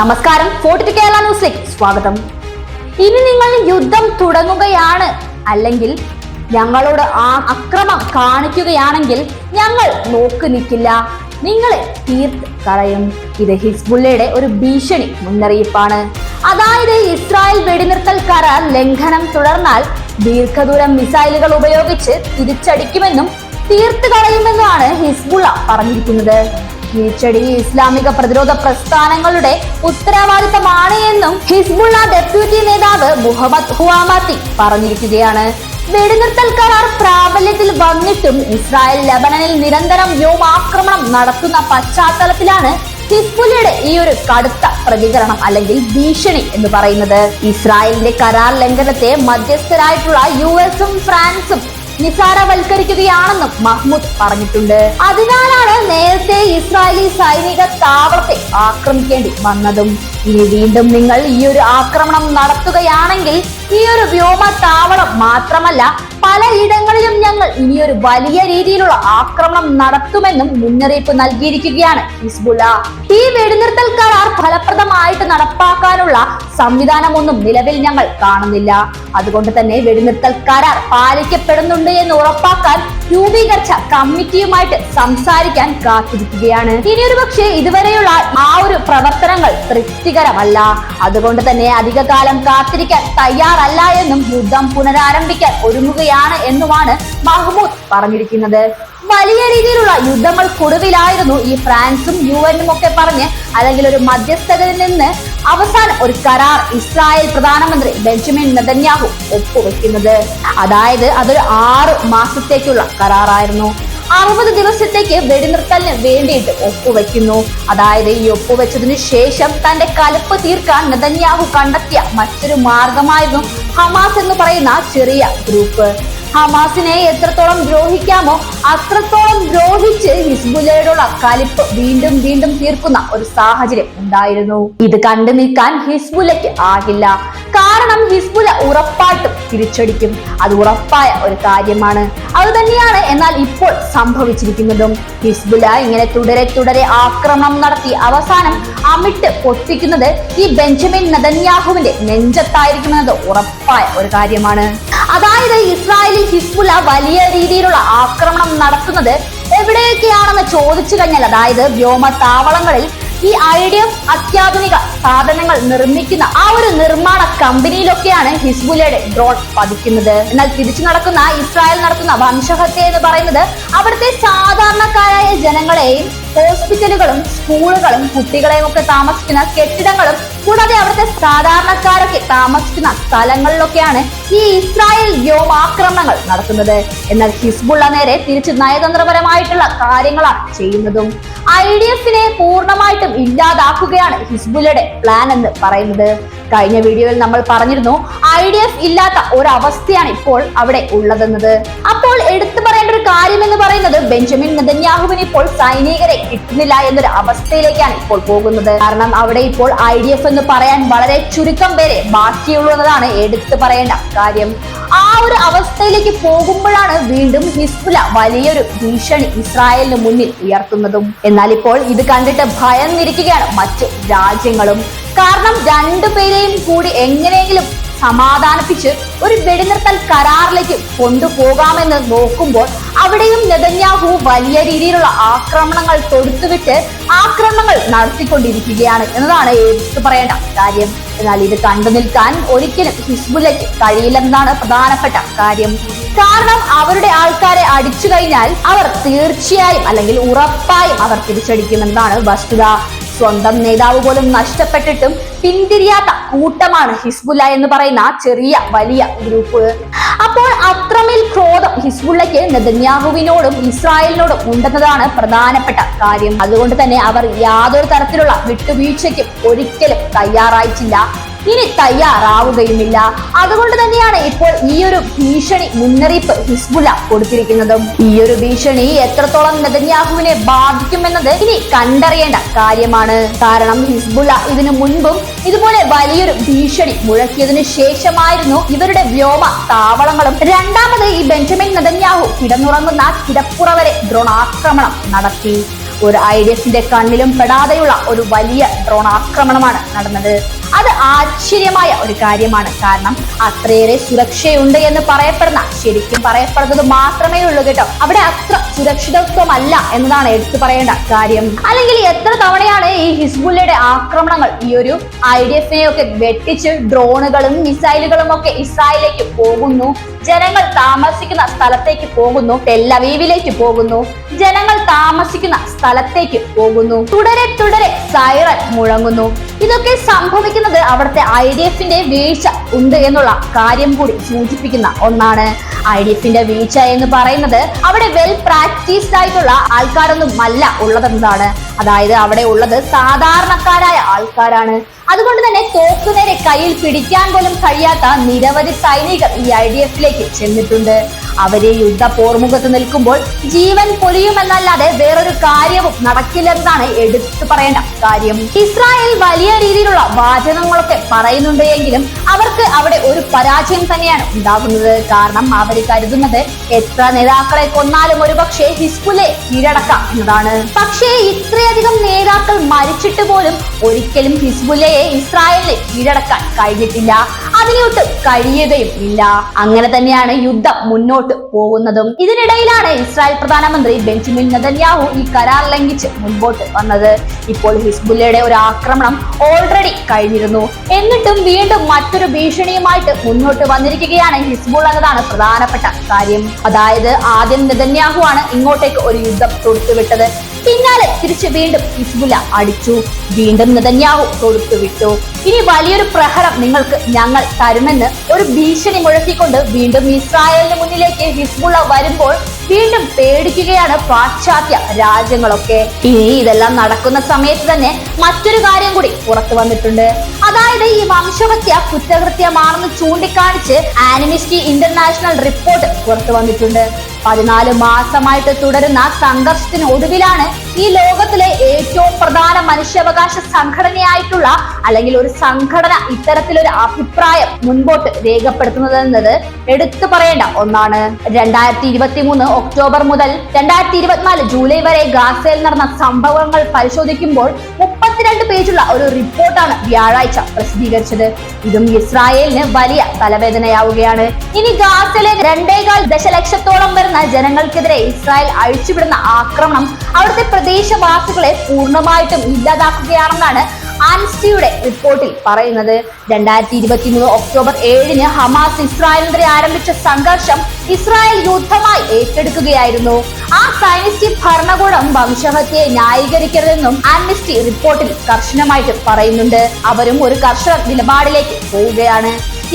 നമസ്കാരം. ഫോർട്ടി കേരള ന്യൂസിലേക്ക് സ്വാഗതം. ഇനി നിങ്ങൾ യുദ്ധം തുടങ്ങുകയാണ്. അല്ലെങ്കിൽ ഞങ്ങളോട് ആ അക്രമം കാണിക്കുകയാണെങ്കിൽ ഞങ്ങൾ നോക്കു നിൽക്കില്ല. നിങ്ങളെ തീർത്ത് കളയും. ഇത് ഹിസ്ബുള്ളയുടെ ഒരു ഭീഷണി മുന്നറിയിപ്പാണ്. അതായത് ഇസ്രായേൽ വെടിനിർത്തൽ കരാർ ലംഘനം തുടർന്നാൽ ദീർഘദൂര മിസൈലുകൾ ഉപയോഗിച്ച് തിരിച്ചടിക്കുമെന്നും തീർത്ത് കളയുമെന്നുമാണ് ഹിസ്ബുള്ള പറഞ്ഞിരിക്കുന്നത്. തിരിച്ചടി ഇസ്ലാമിക പ്രതിരോധ പ്രസ്ഥാനങ്ങളുടെ ഉത്തരവാദിത്തമാണ് എന്നും ഹിസ്ബുള്ള ഡെപ്യൂട്ടി നേതാവ് മുഹമ്മദ് ഹുവാമാത്തി പറഞ്ഞിരിക്കുകയാണ്. വെടിനിർത്തൽ കരാർ പ്രാബല്യത്തിൽ വന്നിട്ടും ഇസ്രായേൽ ലബനനിൽ നിരന്തരം വ്യോമാക്രമണം നടത്തുന്ന പശ്ചാത്തലത്തിലാണ് ഹിസ്ബുല്ലയുടെ ഈ ഒരു കടുത്ത പ്രതികരണം അല്ലെങ്കിൽ ഭീഷണി എന്ന് പറയുന്നത്. ഇസ്രായേലിന്റെ കരാർ ലംഘനത്തെ മധ്യസ്ഥരായിട്ടുള്ള യു എസും ഫ്രാൻസും നിസാരവൽക്കരിക്കുകയാണെന്നും മഹ്മൂദ് പറഞ്ഞിട്ടുണ്ട്. അതിനാലാണ് നേരത്തെ ഇസ്രായേലി സൈനിക താവളത്തെ ആക്രമിക്കേണ്ടി വന്നതും. ഇനി വീണ്ടും നിങ്ങൾ ഈ ഒരു ആക്രമണം നടത്തുകയാണെങ്കിൽ ഈ ഒരു വ്യോമ താവളം മാത്രമല്ല പലയിടങ്ങളിലും ഞങ്ങൾ ഇനിയൊരു വലിയ രീതിയിലുള്ള ആക്രമണം നടത്തുമെന്നും മുന്നറിയിപ്പ് നൽകിയിരിക്കുകയാണ് ഹിസ്ബുള്ള ഈ വെടിനിർത്തൽ കരാർ ഫലപ്രദമായിട്ട് നടപ്പാക്കാനുള്ള സംവിധാനമൊന്നും നിലവിൽ ഞങ്ങൾ കാണുന്നില്ല. അതുകൊണ്ട് തന്നെ വെടിനിർത്തൽ കരാർ പാലിക്കപ്പെടുന്നുണ്ട് എന്ന് ഉറപ്പാക്കാൻ രൂപീകരിച്ച കമ്മിറ്റിയുമായിട്ട് സംസാരിക്കാൻ കാത്തിരിക്കുകയാണ്. ഇനിയൊരു പക്ഷേ ഇതുവരെയുള്ള ആ ഒരു പ്രവർത്തനങ്ങൾ തൃപ്തികരമല്ല. അതുകൊണ്ട് തന്നെ അധിക കാലം കാത്തിരിക്കാൻ തയ്യാറല്ല എന്നും യുദ്ധം പുനരാരംഭിക്കാൻ ഒരുങ്ങുകയാണ് എന്നുമാണ് മഹ്മൂദ് പറഞ്ഞിരിക്കുന്നത്. വലിയ രീതിയിലുള്ള യുദ്ധങ്ങൾക്കൊടുവിലായിരുന്നു ഈ ഫ്രാൻസും യു എനും ഒക്കെ പറഞ്ഞ് അല്ലെങ്കിൽ ഒരു മധ്യസ്ഥതയിൽ നിന്ന് അവസാനം ഒരു കരാർ ഇസ്രായേൽ പ്രധാനമന്ത്രി ബെഞ്ചമിൻ നെതന്യാഹു ഒപ്പുവെക്കുന്നത്. അതായത് അതൊരു ആറ് മാസത്തേക്കുള്ള കരാറായിരുന്നു. അറുപത് ദിവസത്തേക്ക് വെടിനിർത്തലിന് വേണ്ടിയിട്ട് ഒപ്പുവെക്കുന്നു. അതായത് ഈ ഒപ്പുവെച്ചതിനു ശേഷം തന്റെ കലപ്പ് തീർക്കാൻ നെതന്യാഹു കണ്ടെത്തിയ മറ്റൊരു മാർഗമായിരുന്നു ഹമാസ് എന്ന് പറയുന്ന ചെറിയ ഗ്രൂപ്പ്. ഹമാസിനെ എത്രത്തോളം ദ്രോഹിക്കാമോ അത്രത്തോളം ദ്രോഹിച്ച് ഹിസ്ബുലയോടുള്ള കലിപ്പ് വീണ്ടും വീണ്ടും തീർക്കുന്ന ഒരു സാഹചര്യം ഉണ്ടായിരുന്നു. ഇത് കണ്ടു നിൽക്കാൻ ഹിസ്ബുലയ്ക്ക് ആകില്ല. കാരണം ഹിസ്ബുല ഉറപ്പായിട്ടും തിരിച്ചടിക്കും. അത് ഉറപ്പായ ഒരു കാര്യമാണ്. അത് തന്നെയാണ് എന്നാൽ ഇപ്പോൾ സംഭവിച്ചിരിക്കുന്നതും. ഹിസ്ബുല ഇങ്ങനെ തുടരെ തുടരെ ആക്രമണം നടത്തി അവസാനം അമിട്ട് പൊട്ടിക്കുന്നത് ഈ ബെഞ്ചമിൻ നദന്യാഹുവിന്റെ നെഞ്ചത്തായിരിക്കുമെന്നത് ഉറപ്പായ ഒരു കാര്യമാണ്. അതായത് ഇസ്രായേലിൽ ഹിസ്ബുല വലിയ രീതിയിലുള്ള ആക്രമണം നടത്തുന്നത് എവിടെയൊക്കെയാണെന്ന് ചോദിച്ചു കഴിഞ്ഞാൽ അതായത് വ്യോമ താവളങ്ങളിൽ ഈ ഐ ഡി എഫ് അത്യാധുനിക സാധനങ്ങൾ നിർമ്മിക്കുന്ന ആ ഒരു നിർമ്മാണ കമ്പനിയിലൊക്കെയാണ് ഹിസ്ബുലയുടെ ഡ്രോൺ പതിക്കുന്നത്. എന്നാൽ തിരിച്ചു നടക്കുന്ന ഇസ്രായേൽ നടത്തുന്ന വംശഹത്യ എന്ന് പറയുന്നത് അവിടുത്തെ സാധാരണക്കാരായ ജനങ്ങളെയും ഹോസ്പിറ്റലുകളും സ്കൂളുകളും കുട്ടികളെയും ഒക്കെ താമസിക്കുന്ന കെട്ടിടങ്ങളും കൂടാതെ അവിടുത്തെ സാധാരണക്കാരൊക്കെ താമസിക്കുന്ന സ്ഥലങ്ങളിലൊക്കെയാണ് ഈ ഇസ്രായേൽ വ്യോമാക്രമണങ്ങൾ നടത്തുന്നത് എന്നാൽ ഹിസ്ബുള്ള നേരെ തിരിച്ച് നയതന്ത്രപരമായിട്ടുള്ള കാര്യങ്ങളാണ് ചെയ്യുന്നതും. ഐ ഡി എഫിനെ പൂർണമായിട്ടും ഇല്ലാതാക്കുകയാണ് ഹിസ്ബുലയുടെ പ്ലാൻ എന്ന് പറയുന്നത്. കഴിഞ്ഞ വീഡിയോയിൽ നമ്മൾ പറഞ്ഞിരുന്നു ഐ ഡി എഫ് ഇല്ലാത്ത ഒരവസ്ഥയാണ് ഇപ്പോൾ അവിടെ ഉള്ളതെന്നത്. അപ്പോൾ എടുത്തു പറയേണ്ട ഒരു കാര്യം എന്ന് പറയുന്നത് ബെഞ്ചമിൻ നെതന്യാഹുവിന് ഇപ്പോൾ സൈനികരെ കിട്ടുന്നില്ല എന്നൊരു അവസ്ഥയിലേക്കാണ് ഇപ്പോൾ പോകുന്നത്. കാരണം അവിടെ ഇപ്പോൾ ഐ ഡി എഫ് എന്ന് പറയാൻ വളരെ ചുരുക്കം പേരെ ബാക്കിയുള്ളതാണ് എടുത്തു പറയേണ്ട കാര്യം. ആ ഒരു അവസ്ഥയിലേക്ക് പോകുമ്പോഴാണ് വീണ്ടും ഹിസ്ബുല വലിയൊരു ഭീഷണി ഇസ്രായേലിന് മുന്നിൽ ഉയർത്തുന്നതും. എന്നാൽ ഇപ്പോൾ ഇത് കണ്ടിട്ട് ഭയന്നിരിക്കുകയാണ് മറ്റ് രാജ്യങ്ങളും. കാരണം രണ്ടുപേരെയും കൂടി എങ്ങനെയെങ്കിലും സമാധാനിപ്പിച്ച് ഒരു വെടിനിർത്തൽ കരാറിലേക്ക് കൊണ്ടുപോകാമെന്ന് നോക്കുമ്പോൾ അവിടെയും നെതന്യാഹു വലിയ രീതിയിലുള്ള ആക്രമണങ്ങൾ തൊടുത്തുവിട്ട് ആക്രമണങ്ങൾ നടത്തിക്കൊണ്ടിരിക്കുകയാണ് എന്നതാണ് എടുത്തു പറയേണ്ട കാര്യം. എന്നാൽ ഇത് കണ്ടു നിൽക്കാൻ ഒരിക്കലും ഹിസ്ബുല്ലയ്ക്ക് കഴിയില്ലെന്നതാണ് പ്രധാനപ്പെട്ട കാര്യം. കാരണം അവരുടെ ആൾക്കാരെ അടിച്ചു കഴിഞ്ഞാൽ അവർ തീർച്ചയായും അല്ലെങ്കിൽ ഉറപ്പായും അവർ തിരിച്ചടിക്കുമെന്നാണ് വസ്തുത. സ്വന്തം നേതാവ് പോലും നഷ്ടപ്പെട്ടിട്ടും പിന്തിരിയാത്ത കൂട്ടമാണ് ഹിസ്ബുല്ല എന്ന് പറയുന്ന ചെറിയ വലിയ ഗ്രൂപ്പ്. അപ്പോൾ അത്രമേൽ ക്രോധം ഹിസ്ബുള്ളയ്ക്ക് നെതന്യാഹുവിനോടും ഇസ്രായേലിനോടും ഉണ്ടെന്നതാണ് പ്രധാനപ്പെട്ട കാര്യം. അതുകൊണ്ട് തന്നെ അവർ യാതൊരു തരത്തിലുള്ള വിട്ടുവീഴ്ചയ്ക്കും ഒരിക്കലും തയ്യാറായിട്ടില്ല. ഇനി തയ്യാറാവുകയുമില്ല. അതുകൊണ്ട് തന്നെയാണ് ഇപ്പോൾ ഈ ഒരു ഭീഷണി മുന്നറിയിപ്പ് ഹിസ്ബുല കൊടുത്തിരിക്കുന്നതും. ഈ ഒരു ഭീഷണി എത്രത്തോളം നെതന്യാഹുവിനെ ബാധിക്കുമെന്നത് ഇനി കണ്ടറിയേണ്ട കാര്യമാണ്. കാരണം ഹിസ്ബുല ഇതിനു മുൻപും ഇതുപോലെ വലിയൊരു ഭീഷണി മുഴക്കിയതിനു ശേഷമായിരുന്നു ഇവരുടെ വ്യോമ താവളങ്ങളും. രണ്ടാമത് ഈ ബെഞ്ചമിൻ നെതന്യാഹു കിടന്നുറങ്ങുന്ന കിടപ്പുറ വരെ ഡ്രോൺ ആക്രമണം നടത്തി. ഒരു ഐ ഡി എഫിന്റെ കണ്ണിലും പെടാതെയുള്ള ഒരു വലിയ ഡ്രോൺ ആക്രമണമാണ് നടന്നത്. അത് ആശ്ചര്യമായ ഒരു കാര്യമാണ്. കാരണം അത്രയേറെ സുരക്ഷയുണ്ട് എന്ന് പറയപ്പെടുന്ന ശരിക്കും പറയപ്പെടുന്നത് മാത്രമേ ഉള്ളൂ കേട്ടോ. അവിടെ അത്ര സുരക്ഷിതത്വമല്ല എന്നതാണ് എടുത്തു പറയേണ്ട കാര്യം. അല്ലെങ്കിൽ എത്ര തവണയാണ് ഈ ഹിസ്ബുല്ലയുടെ ആക്രമണങ്ങൾ ഈ ഒരു ഐ ഡി എഫിനെ ഒക്കെ വെട്ടിച്ച് ഡ്രോണുകളും മിസൈലുകളും ഒക്കെ ഇസ്രായേലിലേക്ക് പോകുന്നു? ജനങ്ങൾ താമസിക്കുന്ന സ്ഥലത്തേക്ക് പോകുന്നു ടെല്ലവീവിലേക്ക് പോകുന്നു. ജനങ്ങൾ താമസിക്കുന്ന സ്ഥലത്തേക്ക് പോകുന്നു. തുടരെ തുടരെ സൈറൻ മുഴങ്ങുന്നു. ഇതൊക്കെ സംഭവിക്കുന്നത് അവിടുത്തെ ഐ ഡി എഫിന്റെ വീഴ്ച ഉണ്ട് എന്നുള്ള കാര്യം കൂടി സൂചിപ്പിക്കുന്ന ഒന്നാണ്. ഐ ഡി എഫിന്റെ വീഴ്ച എന്ന് പറയുന്നത് അവിടെ വെൽ പ്രാക്ടീസ്ഡ് ആയിട്ടുള്ള ആൾക്കാരൊന്നും അല്ല ഉള്ളതെന്നതാണ് അതായത് അവിടെ ഉള്ളത് സാധാരണക്കാരായ ആൾക്കാരാണ്. അതുകൊണ്ട് തന്നെ തോക്കുനേരെ കയ്യിൽ പിടിക്കാൻ പോലും കഴിയാത്ത നിരവധി സൈനികർ ഈ ഐ ഡി എഫിലേക്ക് ചെന്നിട്ടുണ്ട്. അവരെ യുദ്ധ പോർമുഖത്ത് നിൽക്കുമ്പോൾ ജീവൻ പൊലിയുമെന്നല്ലാതെ വേറൊരു കാര്യവും നടക്കില്ലെന്നാണ് എടുത്തു പറയേണ്ട കാര്യം. ഇസ്രായേൽ വലിയ രീതിയിലുള്ള വാചകങ്ങളൊക്കെ പറയുന്നുണ്ട് എങ്കിലും അവർക്ക് അവിടെ ഒരു പരാജയം തന്നെയാണ് ഉണ്ടാകുന്നത്. കാരണം അവർ കരുതുന്നത് എത്ര നേതാക്കളെ കൊന്നാലും ഒരുപക്ഷെ ഹിസ്ബുലെ കീഴടക്കാം എന്നതാണ്. പക്ഷേ ഇത്രയധികം നേതാക്കൾ മരിച്ചിട്ട് പോലും ഒരിക്കലും ഹിസ്ബുലയെ ഇസ്രായേലിനെ കീഴടക്കാൻ കഴിഞ്ഞിട്ടില്ല. അതിനൊട്ട് കഴിയുകയും ഇല്ല. അങ്ങനെ തന്നെയാണ് യുദ്ധം മുന്നോട്ട് പോകുന്നതും. ഇതിനിടയിലാണ് ഇസ്രായേൽ പ്രധാനമന്ത്രി ബെഞ്ചമിൻ നെതന്യാഹു ഈ കരാർ ലംഘിച്ച് മുൻപോട്ട് വന്നത്. ഇപ്പോൾ ഹിസ്ബുല്ലയുടെ ഒരു ആക്രമണം ഓൾറെഡി കഴിഞ്ഞിരുന്നു. എന്നിട്ടും വീണ്ടും മറ്റൊരു ഭീഷണിയുമായിട്ട് മുന്നോട്ട് വന്നിരിക്കുകയാണ് ഹിസ്ബുൾ എന്നതാണ് പ്രധാനപ്പെട്ട കാര്യം. അതായത് ആദ്യം നെതന്യാഹു ആണ് ഇങ്ങോട്ടേക്ക് ഒരു യുദ്ധം തൊടുത്തുവിട്ടത്. പിന്നാലെ തിരിച്ച് വീണ്ടും ഹിസ്ബുല അടിച്ചു. വീണ്ടും നെതന്യാഹു തൊടുത്തുവിട്ടു ഇനി വലിയൊരു പ്രഹരം നിങ്ങൾക്ക് ഞങ്ങൾ തരുമെന്ന് ഒരു ഭീഷണി മുഴക്കിക്കൊണ്ട് വീണ്ടും ഇസ്രായേലിന് മുന്നിലേക്ക് ഹിസ്ബുള്ള വരുമ്പോൾ വീണ്ടും പേടിക്കുകയാണ് പാശ്ചാത്യ രാജ്യങ്ങളൊക്കെ. ഇനി ഇതെല്ലാം നടക്കുന്ന സമയത്ത് തന്നെ മറ്റൊരു കാര്യം കൂടി പുറത്തു വന്നിട്ടുണ്ട്. അതായത് ഈ വംശഹത്യ കുറ്റകൃത്യമാണെന്ന് ചൂണ്ടിക്കാണിച്ച് ആനിമിസ്റ്റി ഇന്റർനാഷണൽ റിപ്പോർട്ട് പുറത്തു വന്നിട്ടുണ്ട്. പതിനാല് മാസമായിട്ട് തുടരുന്ന സംഘർഷത്തിന് ഒടുവിലാണ് ഈ ലോകത്തിലെ ഏറ്റവും പ്രധാന മനുഷ്യാവകാശ സംഘടനയായിട്ടുള്ള അല്ലെങ്കിൽ ഒരു സംഘടന ഇത്തരത്തിലൊരു അഭിപ്രായം മുൻപോട്ട് രേഖപ്പെടുത്തുന്നത് എന്നത് എടുത്തു പറയേണ്ട ഒന്നാണ്. രണ്ടായിരത്തി ഇരുപത്തി മൂന്ന് ഒക്ടോബർ മുതൽ രണ്ടായിരത്തി ഇരുപത്തിനാല് ജൂലൈ വരെ ഗാസയിൽ നടന്ന സംഭവങ്ങൾ പരിശോധിക്കുമ്പോൾ മുപ്പത്തിരണ്ട് പേജുള്ള ഒരു റിപ്പോർട്ടാണ് വ്യാഴാഴ്ച പ്രസിദ്ധീകരിച്ചത്. ഇതും ഇസ്രായേലിന് വലിയ തലവേദനയാവുകയാണ്. ഇനി ഗാസയിലെ രണ്ടേകാൽ ദശലക്ഷത്തോളം വരുന്ന ജനങ്ങൾക്കെതിരെ ഇസ്രായേൽ അഴിച്ചുവിടുന്ന ആക്രമണം അവിടുത്തെ പ്രദേശവാസികളെ പൂർണമായിട്ടും ഇല്ലാതാക്കുകയാണെന്നാണ് അൻസിയുടെ റിപ്പോർട്ടിൽ പറയുന്നത്. രണ്ടായിരത്തി ഇരുപത്തി മൂന്ന് ഒക്ടോബർ ഏഴിന് ഹമാസ് ഇസ്രായേലിനെതിരെ ആരംഭിച്ച സംഘർഷം ഇസ്രായേൽ യുദ്ധമായി ഏറ്റെടുക്കുകയായിരുന്നു. ആ സൈനിസ്റ്റ് ഭരണകൂടം വംശഹത്യയെ ന്യായീകരിക്കരുതെന്നും ആംനസ്റ്റി റിപ്പോർട്ടിൽ കർശനമായിട്ട് പറയുന്നുണ്ട്. അവരും ഒരു കർഷക നിലപാടിലേക്ക് പോവുകയാണ്.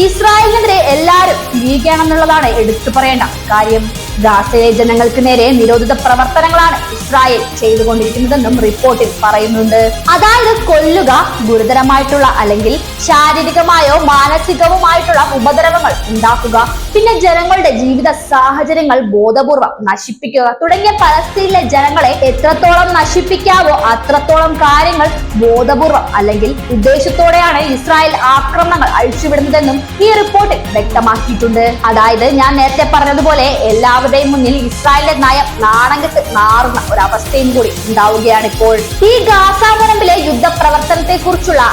ഇസ്രായേലിനെതിരെ എല്ലാവരും തിരിയുകയാണെന്നുള്ളതാണ് എടുത്തു പറയേണ്ട കാര്യം. ഗാസയിലെ ജനങ്ങൾക്ക് നേരെ നിരോധിത പ്രവർത്തനങ്ങളാണ് ഇസ്രായേൽ ചെയ്തുകൊണ്ടിരിക്കുന്നതെന്നും റിപ്പോർട്ടിൽ പറയുന്നുണ്ട്. അതായത് കൊല്ലുക ഗുരുതരമായിട്ടുള്ള അല്ലെങ്കിൽ ശാരീരികമായോ മാനസികവുമായിട്ടുള്ള ഉപദ്രവങ്ങൾ ഉണ്ടാക്കുക. പിന്നെ ജനങ്ങളുടെ ജീവിത സാഹചര്യങ്ങൾ ബോധപൂർവം നശിപ്പിക്കുക. തുടങ്ങിയ പലസ്തീനിലെ ജനങ്ങളെ എത്രത്തോളം നശിപ്പിക്കാവോ അത്രത്തോളം കാര്യങ്ങൾ ബോധപൂർവം അല്ലെങ്കിൽ ഉദ്ദേശത്തോടെയാണ് ഇസ്രായേൽ ആക്രമണങ്ങൾ അഴിച്ചുവിടുന്നതെന്നും ഈ റിപ്പോർട്ടിൽ വ്യക്തമാക്കിയിട്ടുണ്ട്. അതായത് ഞാൻ നേരത്തെ പറഞ്ഞതുപോലെ എല്ലാവരുടെയും മുന്നിൽ ഇസ്രായേലിന്റെ നയം നാണകത്ത് നാറുന്ന ഒരു അവസ്ഥയും കൂടി ഉണ്ടാവുകയാണ് ഇപ്പോൾ. ഈ ഗാസ യുദ്ധ പ്രവർത്തനത്തെ കുറിച്ചുള്ള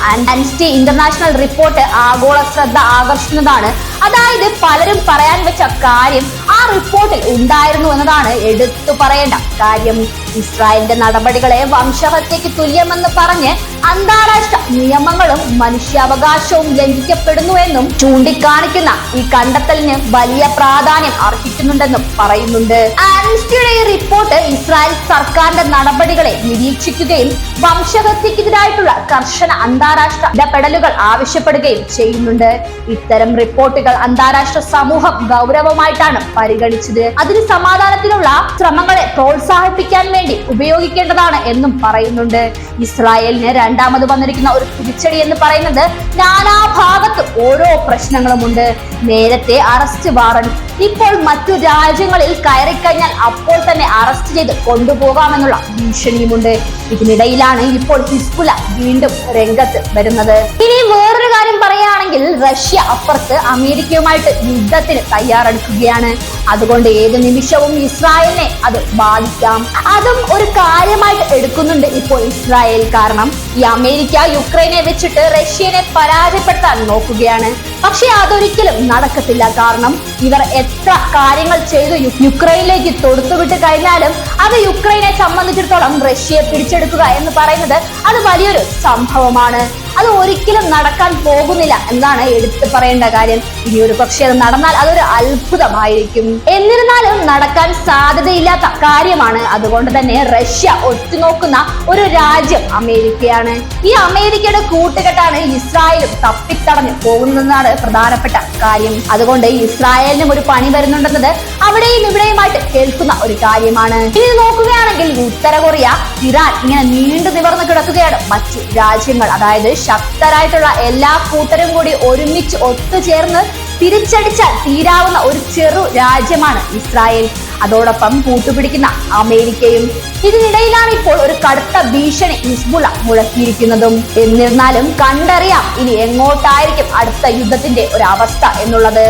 ഇന്റർനാഷണൽ റിപ്പോർട്ട് ആഗോള ശ്രദ്ധ ആകർഷിക്കുന്നതാണ് അതായത് പലരും പറയാൻ വെച്ച കാര്യം ആ റിപ്പോർട്ടിൽ ഉണ്ടായിരുന്നു എന്നതാണ് എടുത്തു പറയേണ്ട കാര്യം. ഇസ്രായേലിന്റെ നടപടികളെ വംശഹത്യക്ക് തുല്യമെന്ന് പറഞ്ഞ് അന്താരാഷ്ട്ര നിയമങ്ങളും മനുഷ്യാവകാശവും ലംഘിക്കപ്പെടുന്നു ലംഘിക്കപ്പെടുന്നുവെന്നും ചൂണ്ടിക്കാണിക്കുന്ന ഈ കണ്ടെത്തലിന് വലിയ പ്രാധാന്യം അർഹിക്കുന്നുണ്ടെന്നും പറയുന്നുണ്ട്. ആംനസ്റ്റിയുടെ ഈ റിപ്പോർട്ട് ഇസ്രായേൽ സർക്കാരിന്റെ നടപടികളെ നിരീക്ഷിക്കുകയും വംശഹത്യക്കെതിരായിട്ടുള്ള കർശന അന്താരാഷ്ട്ര ഇടപെടലുകൾ ആവശ്യപ്പെടുകയും ചെയ്യുന്നുണ്ട്. ഇത്തരം റിപ്പോർട്ടുകൾ അന്താരാഷ്ട്ര സമൂഹം ഗൗരവമായിട്ടാണ് പരിഗണിച്ചത്. അതിന് സമാധാനത്തിനുള്ള ശ്രമങ്ങളെ പ്രോത്സാഹിപ്പിക്കാൻ വേണ്ടി ഉപയോഗിക്കേണ്ടതാണ് എന്നും പറയുന്നുണ്ട്. ഇസ്രായേലിന് രണ്ടാമത് വന്നിരിക്കുന്ന ഒരു തിരിച്ചടി എന്ന് പറയുന്നത് നാനാഭാഗത്ത് ഓരോ പ്രശ്നങ്ങളുമുണ്ട്. നേരത്തെ അറസ്റ്റ് വാറണ്ട്. ഇപ്പോൾ മറ്റു രാജ്യങ്ങളിൽ കയറിക്കഴിഞ്ഞാൽ അപ്പോൾ തന്നെ അറസ്റ്റ് ചെയ്ത് കൊണ്ടുപോകാമെന്നുള്ള ഭീഷണിയുമുണ്ട്. ഇതിനിടയിലാണ് ഇപ്പോൾ ഹിസ്ബുല വീണ്ടും രംഗത്ത് വരുന്നത്. ഇനി വേറൊരു കാര്യം പറയുകയാണെങ്കിൽ റഷ്യ അപ്പുറത്ത് അമേരിക്കയുമായിട്ട് യുദ്ധത്തിന് തയ്യാറെടുക്കുകയാണ്. അതുകൊണ്ട് ഏത് നിമിഷവും ഇസ്രായേലിനെ അത് ബാധിക്കാം. അതും ഒരു കാര്യമായിട്ട് എടുക്കുന്നുണ്ട് ഇപ്പോൾ ഇസ്രായേൽ. കാരണം ഈ അമേരിക്ക യുക്രൈനെ വെച്ചിട്ട് റഷ്യനെ പരാജയപ്പെടുത്താൻ നോക്കുകയാണ്. പക്ഷെ അതൊരിക്കലും നടക്കത്തില്ല. കാരണം ഇവർ എത്ര കാര്യങ്ങൾ ചെയ്തു യുക്രൈനിലേക്ക് തൊടുത്തുവിട്ട് കഴിഞ്ഞാലും അത് യുക്രൈനെ സംബന്ധിച്ചിടത്തോളം റഷ്യയെ പിടിച്ചെടുക്കുക എന്ന് പറയുന്നത് അത് വലിയൊരു സംഭവമാണ്. അത് ഒരിക്കലും നടക്കാൻ പോകുന്നില്ല എന്നാണ് എടുത്തു പറയേണ്ട കാര്യം. ഇനി ഒരു പക്ഷേ അത് നടന്നാൽ അതൊരു അത്ഭുതമായിരിക്കും. എന്നിരുന്നാലും നടക്കാൻ സാധ്യതയില്ലാത്ത കാര്യമാണ് അതുകൊണ്ട് തന്നെ റഷ്യ ഒറ്റുനോക്കുന്ന ഒരു രാജ്യം അമേരിക്കയാണ്. ഈ അമേരിക്കയുടെ കൂട്ടുകെട്ടാണ് ഇസ്രായേലും തപ്പിത്തടഞ്ഞു പോകുന്നതെന്നാണ് പ്രധാനപ്പെട്ട കാര്യം. അതുകൊണ്ട് ഇസ്രായേലിനും ഒരു പണി വരുന്നുണ്ടെന്നത് അവിടെയും ഇവിടെയുമായിട്ട് കേൾക്കുന്ന ഒരു കാര്യമാണ്. ഇനി നോക്കുകയാണെങ്കിൽ ഉത്തര കൊറിയ ഇറാൻ ഇങ്ങനെ നീണ്ടു നിവർന്ന് കിടക്കുകയാണ് മറ്റു രാജ്യങ്ങൾ. അതായത് ശക്തരായിട്ടുള്ള എല്ലാ കൂട്ടരും കൂടി ഒരുമിച്ച് ഒത്തുചേർന്ന് തിരിച്ചടിച്ചാൽ തീരാവുന്ന ഒരു ചെറു രാജ്യമാണ് ഇസ്രായേൽ. അതോടൊപ്പം കൂട്ടുപിടിക്കുന്ന അമേരിക്കയും ഇതിനിടയിലാണ് ഇപ്പോൾ ഒരു കടുത്ത ഭീഷണി ഹിസ്ബുള മുഴക്കിയിരിക്കുന്നതും. എന്നിരുന്നാലും കണ്ടറിയാം ഇനി എങ്ങോട്ടായിരിക്കും അടുത്ത യുദ്ധത്തിന്റെ ഒരു അവസ്ഥ എന്നുള്ളത്.